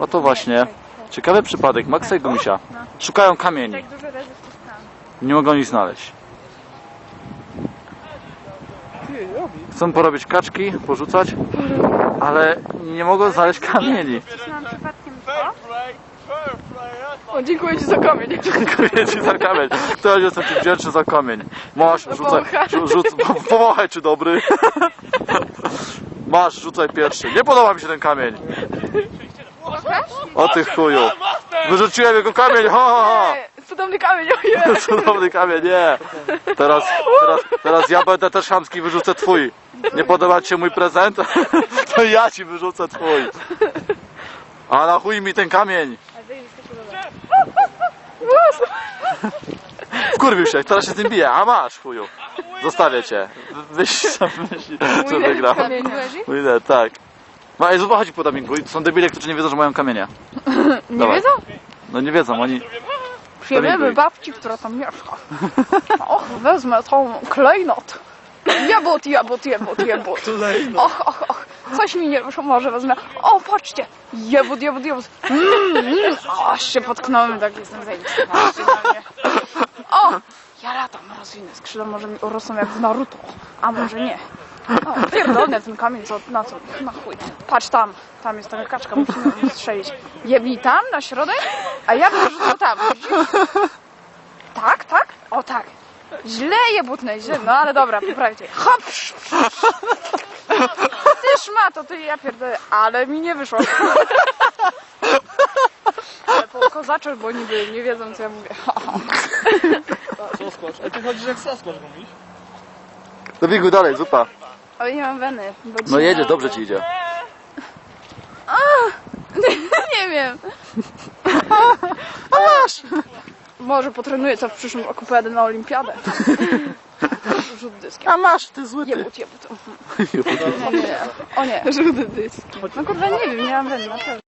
Oto właśnie ciekawy przypadek Maxa i Gumisia. Szukają kamieni. Tak. Nie mogą ich znaleźć. Chcą porobić kaczki, porzucać, ale nie mogą znaleźć kamieni. To. O, dziękuję Ci za kamień. Dziękuję ci za kamień. Ktoś jestem ci wdzięczny za kamień. Masz, rzucaj. Powąchaj. Rzu, rzuc, powąchaj czy dobry. Masz, rzucaj pierwszy. Nie podoba mi się ten kamień. O ty chuju. Wyrzuciłem jego kamień, ha, ha, ha. E, Cudowny kamień, ojej. Cudowny kamień, nie. Teraz, teraz, teraz ja będę też chamski, wyrzucę twój. Nie podoba ci się mój prezent? To ja ci wyrzucę twój. A na chuj mi ten kamień. Wkurwił się, teraz się z tym bije. A masz, chuju. Zostawię cię. Wyś sam myśli, co wygrał. Pójdę, tak. Ma, ej, zobacz, chodź po dominku. Są debile, którzy nie wiedzą, że mają kamienia. Nie Dawaj. wiedzą? No nie wiedzą, oni... Domikuj. babci, która tam mieszka. Och, wezmę tą klejnot. Jebut, jebut, jebut, jebut. Och, och, och. Coś mi nie wyszło, może wezmę. O, patrzcie. Jebut, jebut, jebut. Mm, mm. Aż się potknąłem, tak jestem mnie. O, ja latam, rozwinę skrzydła, może mi urosną jak w Naruto. A może nie. O, pierdolę ten kamień, co, na co, na chuj. Patrz tam, tam jest taka kaczka, musimy ją strzelić. Jebnij tam, na środek, a ja bym rzucał tam, widzisz? Tak, tak? O tak. Źle je butnę, źle, no ale dobra, poprawcie. Hop! Ty szmato, ty ja pierdolę, ale mi nie wyszło. Ale po kozaczach, bo niby nie wiedzą co ja mówię. Sasquatch. A ty chodzisz jak Sasquatch mówisz? Do biegu dalej, zupa. Ale nie mam weny. Bo No dzisiaj- jedziesz, dobrze ci idzie. Nie wiem. A masz! Może potrenuję co w przyszłym roku pojadę na olimpiadę. Rzut dyskiem. A masz, ty zły ty. Jebut, jebut. Nie, nie, nie. O nie. Rzut dysk. No kurwa nie wiem, nie mam weny, naprawdę.